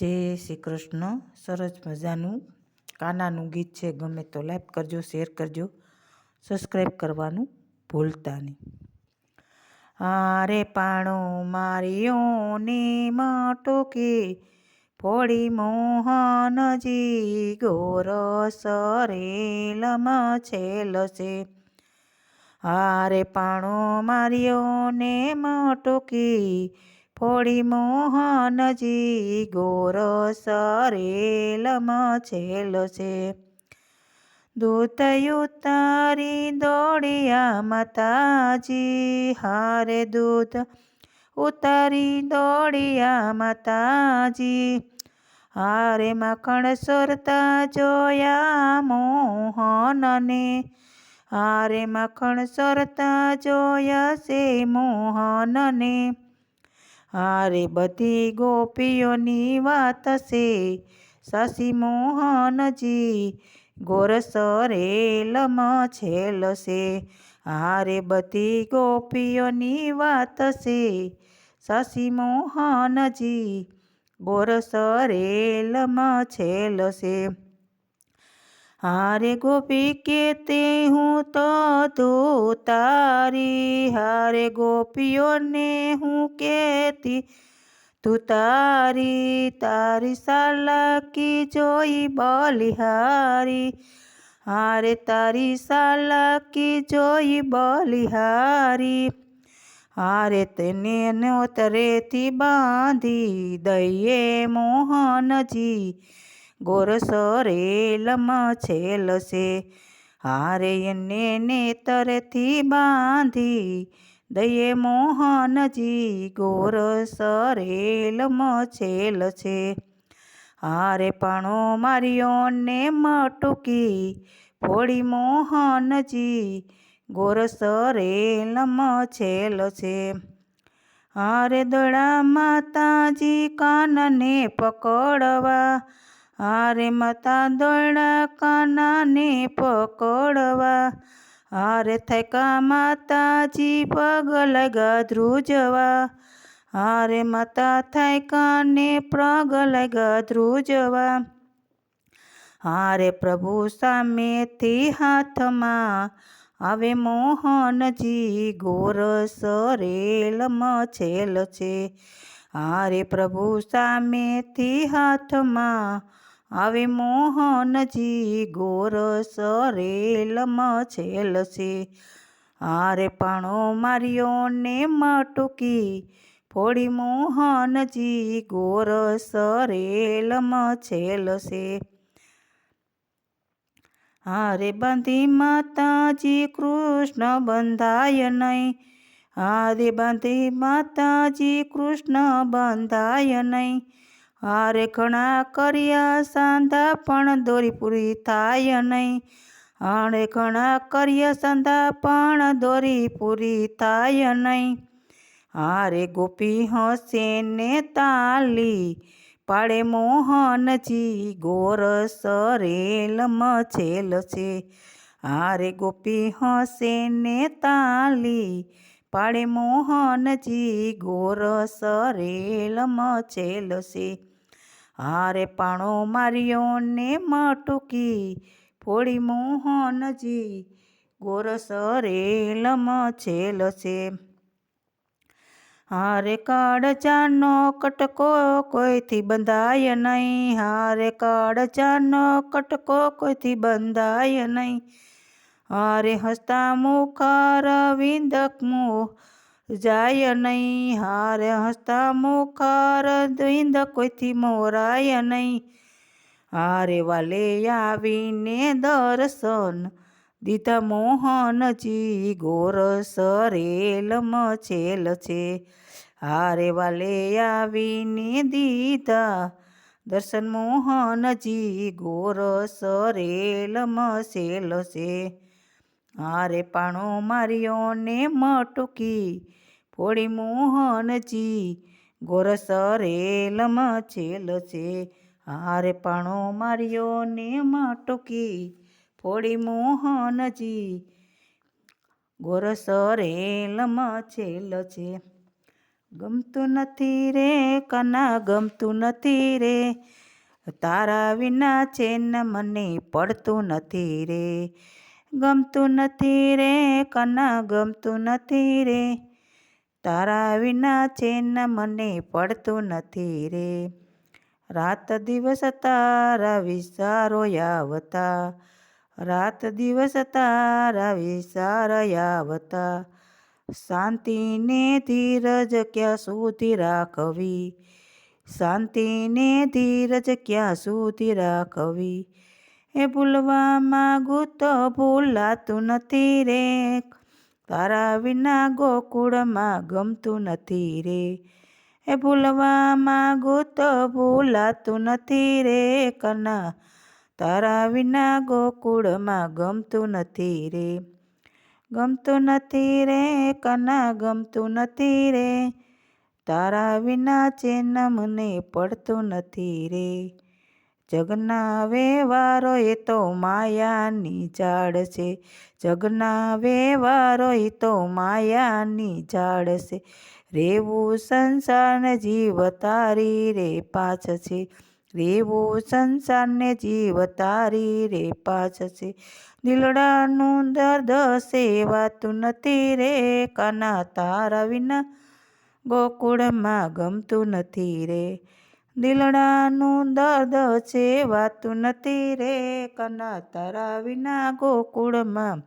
જય શ્રી કૃષ્ણ. સરસ મજાનું કાનાનું ગીત છે. ગમે તો લાઈક કરજો, શેર કરજો સબસ્ક્રાઈબ કરવાનું ભૂલતા નહીં. આરે પાણો મારીઓ ને માટોકી ફોડી મોહનજી ગોર સરેલમાં છેલશે. આરે પાણો મારીઓને માટોકી ફોડી મોહનજી ગોર સરેલમાં છેલશે દૂત ઉતારી દોડ્યા માતાજી, હારે દૂત ઉતારી દોડ્યા માતાજી, હારે માખણ સરતા જોયા મોહનને, હારે માખણ સરતા જોયા સે મોહનને. હારે બધી ગોપીઓની વાત છે સાસી મોહનજી ગોરસરેલમાં છેલશે. હારે બધી ગોપીઓની વાત છે સાસી મોહનજી ગોરસરેલમાં છેલશે. હારે ગોપી કે તે હું તો તારી હારે ગોપીઓને હું કેતી તું તારી તારી સાલકી જોઈ બલિહારી હારે તારી સાલકી જોઈ બલિહારી હારે તેને નોતરેથી બાંધી દઈએ મોહનજી ગોરસરેલમાં છેલશે. હારે એને નેતરથી બાંધી દયે મોહનજી, ગોરસરેલમાં છેલ છે હારે પાણો માર્યો ને મટુકી ફોડી મોહનજી, ગોરસરેલમાં છેલ છે હારે દડા માતાજી કાનને પકડવા હારે માતા દોડા કાનાને પકડવા. હારે થકા માતાજી પગ લગા ધ્રુજવા. હારે માતા થાય કાને પ્રગ લગા ધ્રુજવા. હારે પ્રભુ સામેથી હાથમાં આવે મોહનજી, ગોર સરેલમાં છેલ છે. હારે પ્રભુ સામેથી હાથમાં આવે મોહનજી, ગોર સરેલમાં છેલશે હારે પાણો માર્યો ને મટુકી ફોડી મોહનજી, ગોર સરેલમાં છેલશે હારે બાંધી માતાજી, કૃષ્ણ બંધાય નહીં. હારે બાંધી માતાજી, કૃષ્ણ બંધાય નહીં. હારે ઘણા કર્યા સાંધા, પણ દોરી પૂરી થાય નહીં. હારે ઘણા કર્યા સાંધા, પણ દોરી પૂરી થાય નહીં. હારે ગોપી હશે ને તાલી, પાડે મોહનજી, ગોર સરેલમાં મછેલ છે. હારે ગોપી હશે ને તાલી, પાડે મોહનજી, ગોર સરેલમાં મછેલ છે. હારે પાણો માર્યો ને મટુકી ફોડી મોહનજી ગોર રેલમ છેલ છે. હારે કાળજાનો કટકો કોઈથી બંધાય નહીં, હારે કાળજાનો કટકો કોઈથી બંધાય નહીં. હારે હસતા મુખાર વિંદક મુહ જાય નહીં, હારે હસતા મુખાર, દ્વિંદ કોઈથી મોરાય નહીં. હારે વાલે આવીને દર્શન, દીધા મોહનજી ગોર સરેલમ છેલ છે. હારે વાલે આવીને દીધા દર્શન મોહનજી ગોર સરેલમ છેલ છે. હારે પાણો માર્યો ને મટુકી ફોડી મોહનજી, ગોર સરેલમાં છેલ છે. હારે પાણો માર્યો ને મટુકી ફોડી મોહનજી ગોરસરેલમાં છેલ છે. ગમતું નથી રે કના, ગમતું નથી રે, તારા વિના ચેન મને પડતું નથી રે. ગમતું નથી રે, કના, ગમતું નથી રે. તારા વિના ચેન મને પડતું નથી રે. રાત દિવસ તારા વિચારો આવતા રાત દિવસ તારા વિચાર આવતા શાંતિને ધીરજ ક્યાં સુધી રાખવી? શાંતિને ધીરજ ક્યાં સુધી રાખવી? એ ભૂલવા માગું તો ભૂલાતું નથી રે. તારા વિના ગોકુળમાં ગમતું નથી રે. એ ભૂલવા માગું તો ભૂલાતું નથી રે કના. તારા વિના ગોકુળમાં ગમતું નથી રે. ગમતું નથી રે કના, ગમતું નથી રે. તારા વિના ચેન મને પડતું નથી રે. જગના વેવારો એ તો માયાની ઝાડ છે. જગના વેવારો એ તો માયાની ઝાડ છે. રેવું સંસારને જીવ તારી રે પાછ છે. રેવું સંસારને જીવ તારી રે પાછ છે. દિલડાનું દર્દ સેવાતું નથી રે કાના તારા વિના. ગોકુળમાં ગમતું નથી રે. દિલડાનું દર્દ છે, વાતું નથી રે, કના તારા વિના ગોકુળમાં.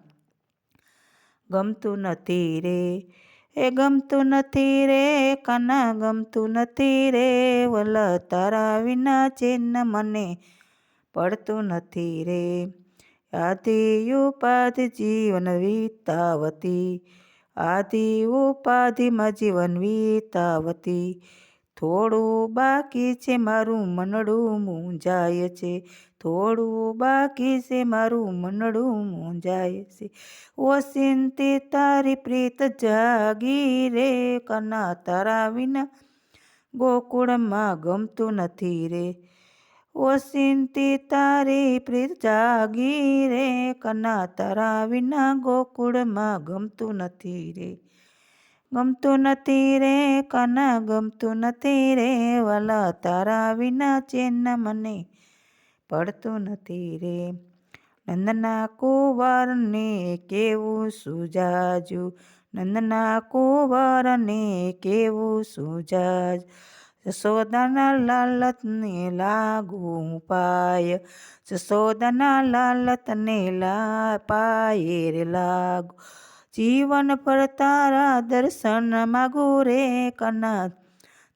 ગમતું નથી રે, એ ગમતું નથી રે, કના ગમતું નથી રે, વલ તારા વિના ચેન મને પડતું નથી રે. આદિ ઉપાધિ જીવન વીતાવતી, આદિ ઉપાધિમાં જીવન વીતાવતી થોડું બાકી છે મારું મનડું મૂંઝાય છે. થોડું બાકી છે મારું મનડું મૂંઝાય છે. ઓસિંતી તારી પ્રીત જાગી રે કના તારા વિના ગોકુળમાં ગમતું નથી રે. ઓસિંતી તારી પ્રીત જાગી રે કના તારા વિના ગોકુળમાં ગમતું નથી રે. ગમતું નથી રે કના ગમતું નથી રે વાલા તારા વિના ચેન મને પડતું નથી રે નંદના કુંવરને કેવું સુજાજુ નંદના કુંવરને કેવું સુજાજ જશોદાના લાલતને લાગવું પાય જશોદાના લાલતને લા પાયે રે લાગુ જીવન પર તારા દર્શન માગું રે કના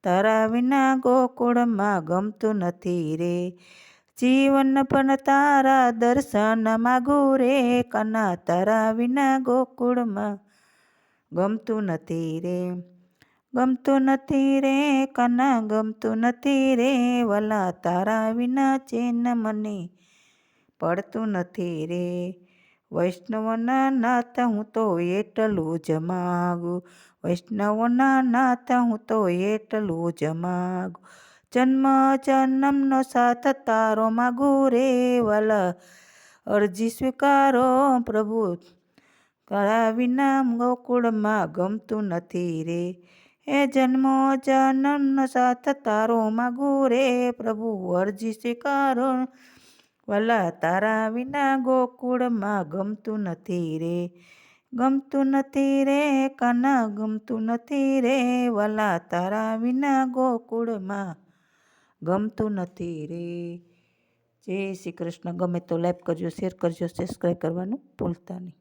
તારા વિના ગોકુળમાં ગમતું નથી રે. જીવન પણ તારા દર્શન માગું રે કના તારા વિના ગોકુળમાં ગમતું નથી રે. ગમતું નથી રે કના ગમતું નથી રે વલા. તારા વિના ચેન મને પડતું નથી રે. વૈષ્ણવના નાથ હું તો એટલું જ માગું. વૈષ્ણવના નાથ હું તો એટલું જ માગું. જન્મ જન્મનો સાથ તારો માગું રે વાલા. અરજી સ્વીકારો પ્રભુ. કળા વિના ગોકુળમાં ગમતું નથી રે. એ જન્મો જન્મનો સાથ તારો માગું રે પ્રભુ. અરજી સ્વીકારો વલા, તારા વિના ગોકુળમાં ગમતું નથી રે. ગમતું નથી રે, કાના ગમતું નથી રે. વલા, તારા વિના ગોકુળમાં ગમતું નથી રે. જય શ્રી કૃષ્ણ. ગમે તો લાઈક કરજો શેર કરજો સબસ્ક્રાઈબ કરવાનું ભૂલતા નહીં.